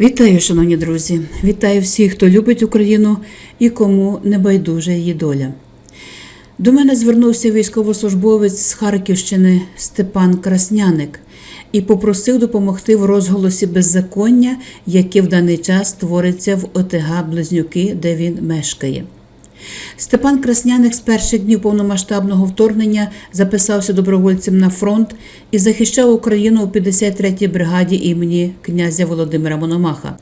Вітаю, шановні друзі! Вітаю всіх, хто любить Україну і кому не байдужа її доля. До мене звернувся військовослужбовець з Харківщини Степан Красняник і попросив допомогти в розголосі беззаконня, яке в даний час твориться в ОТГ Близнюки, де він мешкає. Степан Красняник з перших днів повномасштабного вторгнення записався добровольцем на фронт і захищав Україну у 53-й бригаді імені князя Володимира Мономаха.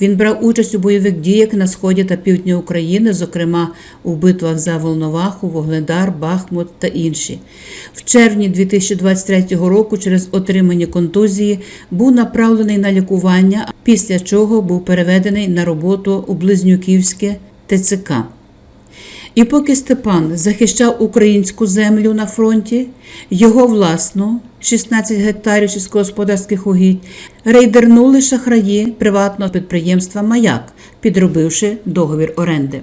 Він брав участь у бойових діях на сході та півдні України, зокрема у битвах за Волноваху, Вогледар, Бахмут та інші. В червні 2023 року через отримані контузії був направлений на лікування, після чого був переведений на роботу у Близнюківське ТЦК. І поки Степан захищав українську землю на фронті, його власну 16 гектарів сільськогосподарських угідь рейдернули шахраї приватного підприємства Маяк, підробивши договір оренди.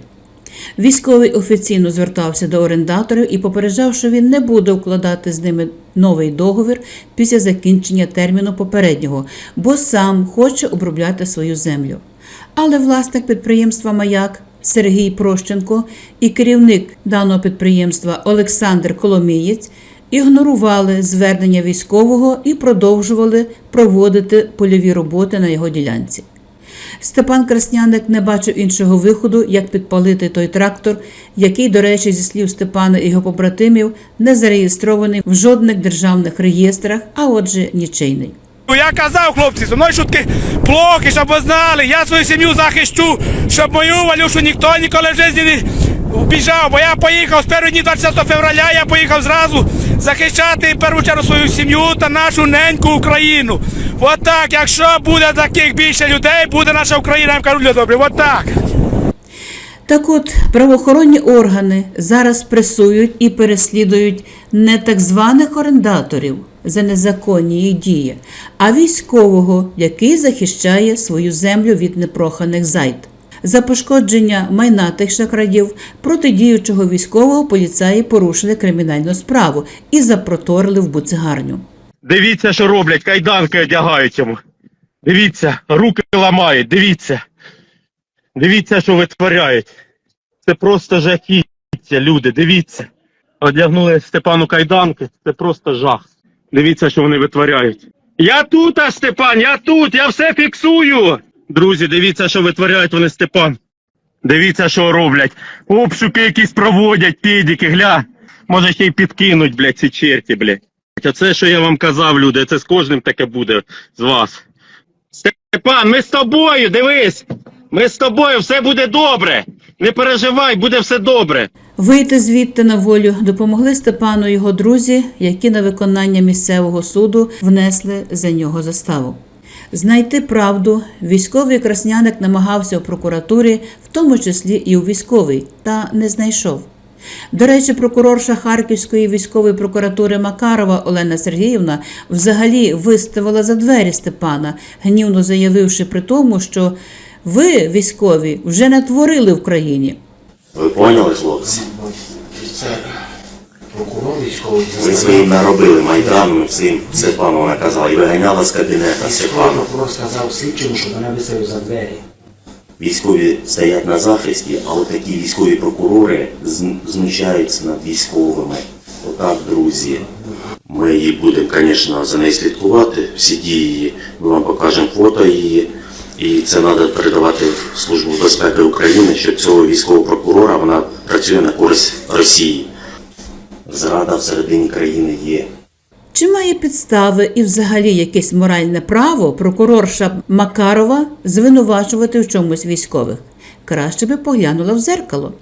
Військовий офіційно звертався до орендаторів і попереджав, що він не буде укладати з ними новий договір після закінчення терміну попереднього, бо сам хоче обробляти свою землю. Але власник підприємства Маяк Сергій Прощенко і керівник даного підприємства Олександр Коломієць ігнорували звернення військового і продовжували проводити польові роботи на його ділянці. Степан Красняник не бачив іншого виходу, як підпалити той трактор, який, до речі, зі слів Степана і його побратимів, не зареєстрований в жодних державних реєстрах, а отже, нічийний. Я казав, хлопці, зі мною шутки плохи, щоб ви знали. Я свою сім'ю захищу, щоб мою Валюшу ніхто ніколи в житті не убіжав. Бо я поїхав з перших днів 26 февраля, я поїхав зразу захищати в першу чергу свою сім'ю та нашу неньку Україну. От так, якщо буде таких більше людей, буде наша Україна, я вам кажу, люди добрі, от так. Так от правоохоронні органи зараз пресують і переслідують не так званих орендаторів за незаконні їх дії, а військового, який захищає свою землю від непроханих зайд. За пошкодження майна тих шахрадів проти діючого військового поліцаї порушили кримінальну справу і запроторили в буцегарню. Дивіться, що роблять, кайданки одягають йому. Дивіться, руки ламають, дивіться. Дивіться, що витворяють. Це просто жахіття, люди, дивіться. Одягнули Степану кайданки, це просто жах. Дивіться, що вони витворяють. Я тут, а Степан, я тут, я все фіксую. Друзі, дивіться, що витворяють вони Степан. Дивіться, що роблять. Обшуки якісь проводять, підіки, гля. Може ще й підкинуть, блядь, ці черті, блядь. Оце, що я вам казав, люди, це з кожним таке буде з вас. Степан, ми з тобою, дивись. Ми з тобою, все буде добре. Не переживай, буде все добре. Вийти звідти на волю допомогли Степану його друзі, які на виконання місцевого суду внесли за нього заставу. Знайти правду військовий красняник намагався у прокуратурі, в тому числі і у військовій, та не знайшов. До речі, прокурорша Харківської військової прокуратури Макарова Олена Сергіївна взагалі виставила за двері Степана, гнівно заявивши при тому, що ви, військові, вже натворили в країні. Ви поняли, хлопці? Це прокурор військовий Ви своїм наробили Майдану, цим Степану вона казала, і виганяла з кабінета Степану. прокурор сказав слідчому, що мене виставив за двері. Військові стоять на захисті, а от такі військові прокурори знущаються над військовими. Отак, друзі. Ми її будемо, звісно, за нею слідкувати, всі дії її. Ми вам покажемо фото її. І це треба передавати в Службу безпеки України, що цього військового прокурора вона працює на користь Росії. Зрада всередині країни є. Чи має підстави і взагалі якесь моральне право прокурорша Макарова звинувачувати в чомусь військових? Краще би поглянула в зеркало.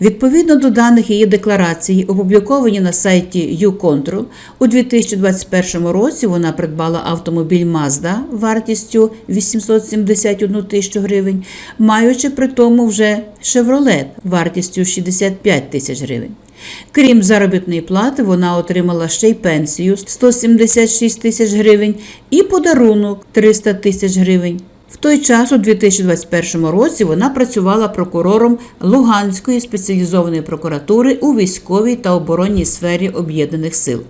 Відповідно до даних її декларації, опубліковані на сайті YouControl, у 2021 році вона придбала автомобіль Mazda вартістю 871 тисячу гривень, маючи при тому вже Chevrolet вартістю 65 тисяч гривень. Крім заробітної плати, вона отримала ще й пенсію 176 тисяч гривень і подарунок 300 тисяч гривень. В той час, у 2021 році, вона працювала прокурором Луганської спеціалізованої прокуратури у військовій та оборонній сфері Об'єднаних сил.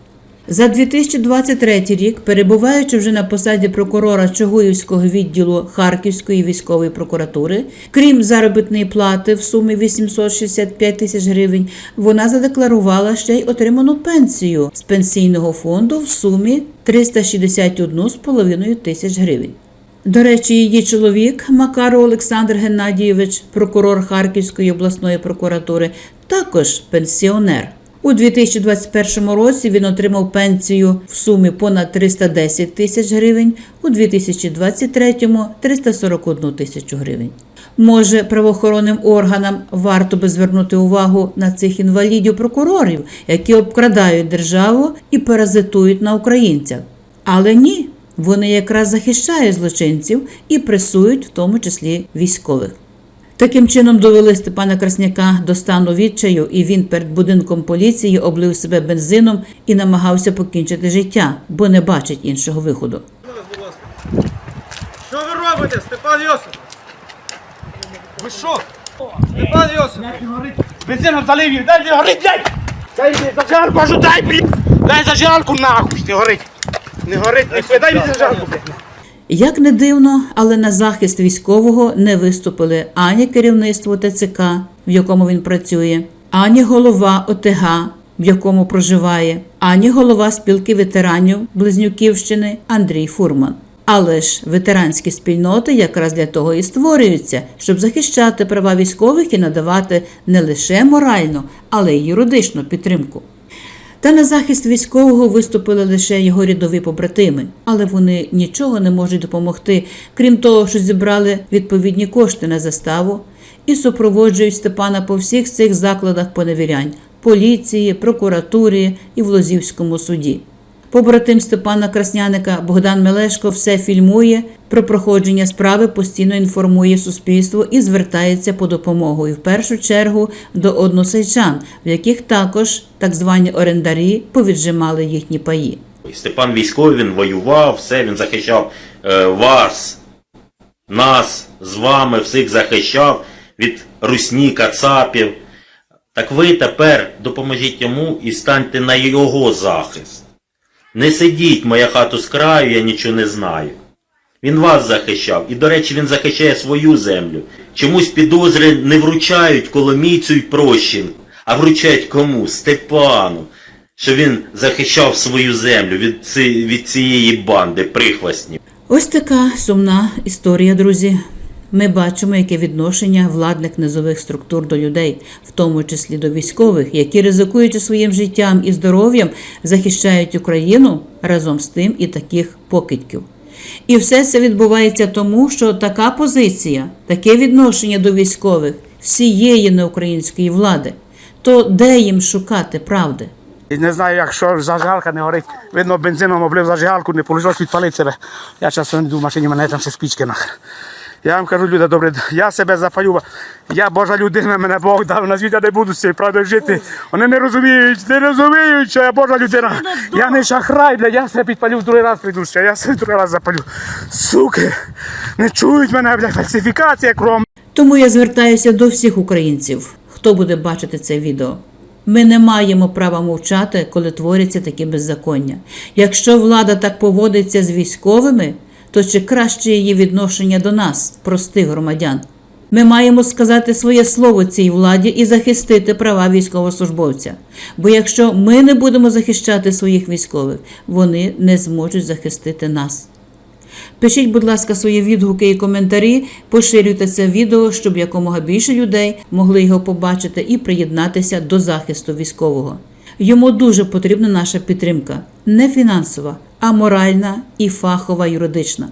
За 2023 рік, перебуваючи вже на посаді прокурора Чугуївського відділу Харківської військової прокуратури, крім заробітної плати в сумі 865 тисяч гривень, вона задекларувала ще й отриману пенсію з пенсійного фонду в сумі 361,5 тисяч гривень. До речі, її чоловік Макаров Олександр Геннадійович, прокурор Харківської обласної прокуратури, також пенсіонер. У 2021 році він отримав пенсію в сумі понад 310 тисяч гривень, у 2023 – 341 тисячу гривень. Може, правоохоронним органам варто би звернути увагу на цих інвалідів-прокурорів, які обкрадають державу і паразитують на українцях. Але ні, вони якраз захищають злочинців і пресують в тому числі військових. Таким чином довели Степана Красняка до стану відчаю, і він перед будинком поліції облив себе бензином і намагався покінчити життя, бо не бачить іншого виходу. Що ви робите, Степан Йосип? Ви що? Степан Йосип! Бензином залив їх, дай горить, дай! Дай зажигалку, дай, блін! Дай зажигалку нахуй, не горить! Не горить, не дай мені! Як не дивно, але на захист військового не виступили ані керівництво ТЦК, в якому він працює, ані голова ОТГ, в якому проживає, ані голова спілки ветеранів Близнюківщини Андрій Фурман. Але ж ветеранські спільноти якраз для того і створюються, щоб захищати права військових і надавати не лише моральну, але й юридичну підтримку. Та на захист військового виступили лише його рядові побратими, але вони нічого не можуть допомогти, крім того, що зібрали відповідні кошти на заставу і супроводжують Степана по всіх цих закладах поневірянь поліції, прокуратурі і в Лозівському суді. Побратим Степана Красняника Богдан Мелешко все фільмує про проходження справи, постійно інформує суспільство і звертається по допомогу. І в першу чергу до односельчан, в яких також так звані орендарі повіджимали їхні паї. Степан військовий, він воював, все, він захищав е, вас, нас з вами, всіх захищав від русні, кацапів. Так ви тепер допоможіть йому і станьте на його захист. Не сидіть, моя хату з краю, я нічого не знаю. Він вас захищав. І, до речі, він захищає свою землю. Чомусь підозри не вручають Коломійцю й Прощенку, а вручають кому? Степану. Що він захищав свою землю від, ці, від цієї банди прихвостнів. Ось така сумна історія, друзі. Ми бачимо, яке відношення владних низових структур до людей, в тому числі до військових, які ризикуючи своїм життям і здоров'ям, захищають Україну разом з тим і таких покидьків. І все це відбувається тому, що така позиція, таке відношення до військових всієї неукраїнської влади, то де їм шукати правди? І не знаю, якщо зажигалка не горить. Видно, бензином облив зажигалку, не полежав підпалити себе. Я часом йду в машині, мене там ще спічки нах. Я вам кажу, люди, добре, я себе запалю. Я Божа людина, мене Бог дав, на світі не буду з цією правдою жити. Вони не розуміють, не розуміють, що я Божа людина. Я не шахрай, бля, я себе підпалю, в другий раз прийду ще, я себе другий раз запалю. Суки, не чують мене, бля, фальсифікація кром. Тому я звертаюся до всіх українців, хто буде бачити це відео. Ми не маємо права мовчати, коли творяться такі беззаконня. Якщо влада так поводиться з військовими, то чи краще її відношення до нас, простих громадян? Ми маємо сказати своє слово цій владі і захистити права військовослужбовця. Бо якщо ми не будемо захищати своїх військових, вони не зможуть захистити нас. Пишіть, будь ласка, свої відгуки і коментарі, поширюйте це відео, щоб якомога більше людей могли його побачити і приєднатися до захисту військового. Йому дуже потрібна наша підтримка, не фінансова, а моральна і фахова юридична.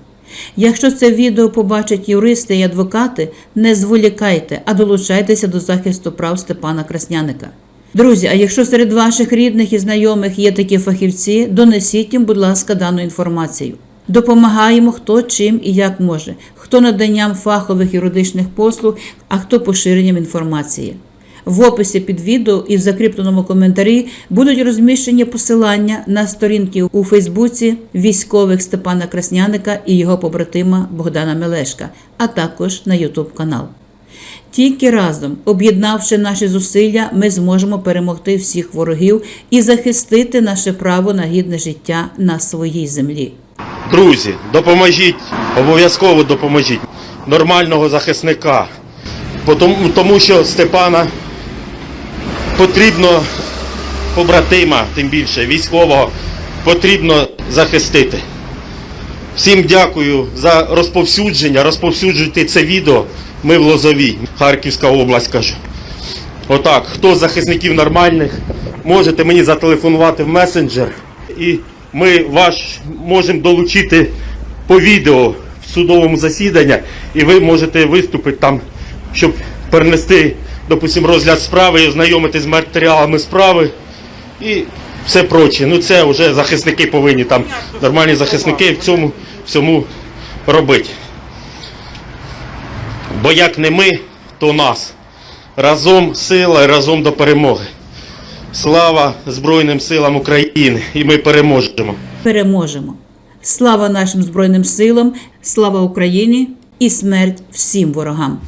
Якщо це відео побачать юристи і адвокати, не зволікайте, а долучайтеся до захисту прав Степана Красняника. Друзі, а якщо серед ваших рідних і знайомих є такі фахівці, донесіть їм, будь ласка, дану інформацію. Допомагаємо хто чим і як може, хто наданням фахових юридичних послуг, а хто поширенням інформації. В описі під відео і в закріпленому коментарі будуть розміщені посилання на сторінки у Фейсбуці військових Степана Красняника і його побратима Богдана Мелешка, а також на Ютуб канал. Тільки разом, об'єднавши наші зусилля, ми зможемо перемогти всіх ворогів і захистити наше право на гідне життя на своїй землі. Друзі, допоможіть, обов'язково допоможіть нормального захисника. Тому, що Степана потрібно побратима, тим більше військового, потрібно захистити. Всім дякую за розповсюдження. Розповсюджуйте це відео. Ми в Лозовій, Харківська область кажу. Отак, хто з захисників нормальних, можете мені зателефонувати в месенджер, і ми ваш можемо долучити по відео в судовому засіданні, і ви можете виступити там, щоб перенести, допустим, розгляд справи і ознайомитись з матеріалами справи і все проче. Ну це вже захисники повинні там, нормальні захисники в цьому всьому робити. Бо як не ми, то нас. Разом сила разом до перемоги. Слава Збройним силам України! І ми переможемо! Переможемо! Слава нашим Збройним силам, слава Україні і смерть всім ворогам!